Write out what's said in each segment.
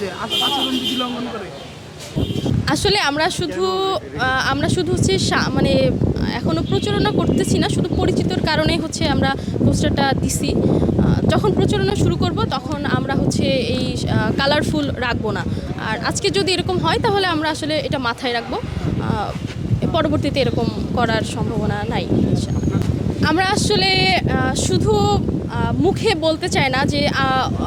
যে আচ- আচরণ বিধি লঙ্ঘন করে? আসলে আমরা শুধু আমরা শুধু হচ্ছে মানে এখনও প্রচারণা করতেছি না, শুধু পরিচিতর কারণে হচ্ছে আমরা পোস্টারটা দিছি। যখন প্রচারণা শুরু করব তখন আমরা হচ্ছে এই কালারফুল রাখব না। আর আজকে যদি এরকম হয় তাহলে আমরা আসলে এটা মাথায় রাখব। পরবর্তীতে এরকম করার সম্ভাবনা নাই আমরা আসলে শুধু মুখে বলতে চাই না যে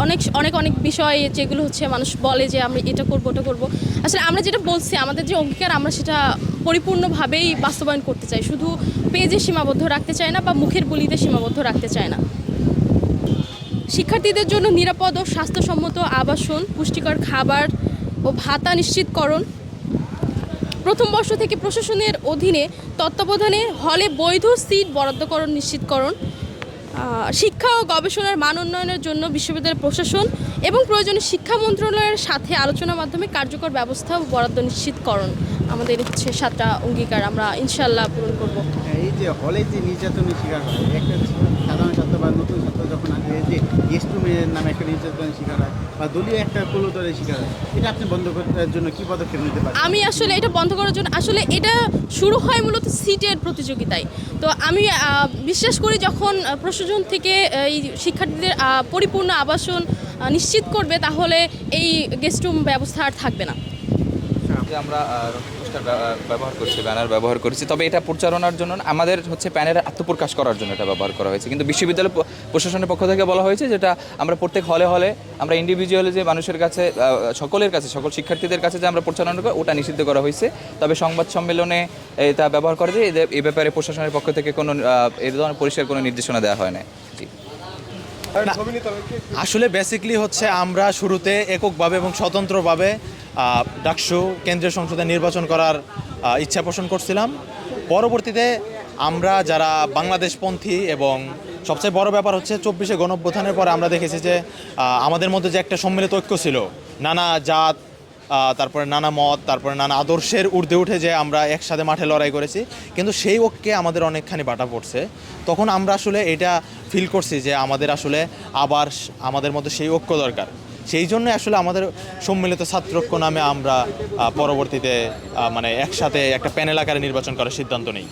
অনেক অনেক অনেক বিষয় যেগুলো হচ্ছে মানুষ বলে যে আমি এটা করব, ওটা করব। আসলে আমরা যেটা বলছি, আমাদের যে অঙ্গীকার, আমরা সেটা পরিপূর্ণভাবেই বাস্তবায়ন করতে চাই। শুধু পেজে সীমাবদ্ধ রাখতে চাই না বা মুখের বলিতে সীমাবদ্ধ রাখতে চাই না। শিক্ষার্থীদের জন্য নিরাপদ ও স্বাস্থ্যসম্মত আবাসন, পুষ্টিকর খাবার ও ভাতা নিশ্চিতকরণ প্রথম বর্ষ থেকে প্রশাসনের অধীনে তত্ত্বাবধানে হলে বৈধ সিট বরাদ্দকরণ নিশ্চিতকরণ শিক্ষা ও গবেষণার মান উন্নয়নের জন্য বিশ্ববিদ্যালয় প্রশাসন এবং প্রয়োজনীয় শিক্ষা মন্ত্রণালয়ের সাথে আলোচনার মাধ্যমে কার্যকর ব্যবস্থা ও বরাদ্দ নিশ্চিতকরণ আমাদের হচ্ছে সাতটা অঙ্গীকার আমরা ইনশাল্লাহ পূরণ করব। হ্যাঁ, এই যে হলে যে নির্যাতনের শিকার হয় একটা সাধারণ ছাত্র বা নতুন ছাত্র যখন আসে যে গেস্ট রুমের নামে একটা নির্যাতনের শিকার হয় বা দলীয় একটা কুলতরের শিকার এটা আপনি বন্ধ করার জন্য কি পদক্ষেপ নিতে পারেন? আমি আসলে এটা বন্ধ করার জন্য, আসলে এটা শুরু হয় মূলত সিটের প্রতিযোগিতায়। তো আমি বিশ্বাস করি যখন প্রশাসন থেকে এই শিক্ষার্থীদের পরিপূর্ণ আবাসন নিশ্চিত করবে, তাহলে এই গেস্ট রুম ব্যবস্থা আর থাকবে না। যে আমরা পোস্টার ব্যবহার করছি, ব্যানার ব্যবহার করছি, তবে এটা প্রচারণার জন্য আমাদের হচ্ছে প্যানের আত্মপ্রকাশ করার জন্য এটা ব্যবহার করা হয়েছে। কিন্তু বিশ্ববিদ্যালয় প্রশাসনের পক্ষ থেকে বলা হয়েছে যেটা আমরা প্রত্যেক হলে হলে আমরা ইন্ডিভিজুয়ালি যে মানুষের কাছে সকলের কাছে, সকল শিক্ষার্থীদের কাছে যে আমরা প্রচারণা করি, ওটা নিষিদ্ধ করা হয়েছে। তবে সংবাদ সম্মেলনে এটা ব্যবহার করে যে এই ব্যাপারে প্রশাসনের পক্ষ থেকে কোনো এ ধরনের পরিষ্কার কোনো নির্দেশনা দেওয়া হয় না জি। আসলে বেসিকলি হচ্ছে আমরা শুরুতে এককভাবে এবং স্বতন্ত্রভাবে ডাকসু কেন্দ্রীয় সংসদে নির্বাচন করার ইচ্ছা পোষণ করছিলাম। পরবর্তীতে আমরা যারা বাংলাদেশপন্থী এবং সবচেয়ে বড় ব্যাপার হচ্ছে চব্বিশে গণঅভ্যুত্থানের পরে আমরা দেখেছি যে আমাদের মধ্যে যে একটা সম্মিলিত ঐক্য ছিল নানা জাত তারপরে নানা মত, তারপরে নানা আদর্শের ঊর্ধ্বে উঠে যে আমরা একসাথে মাঠে লড়াই করেছি। কিন্তু সেই ঐক্যে আমাদের অনেকখানি বাটা পড়ছে। তখন আমরা আসলে এটা ফিল করছি যে আমাদের আসলে আবার আমাদের মধ্যে সেই ঐক্য দরকার। সেই জন্য আসলে আমাদের সম্মিলিত ছাত্রৈক্য নামে আমরা পরবর্তীতে মানে একসাথে একটা প্যানেল আকারে নির্বাচন করার সিদ্ধান্ত নিই।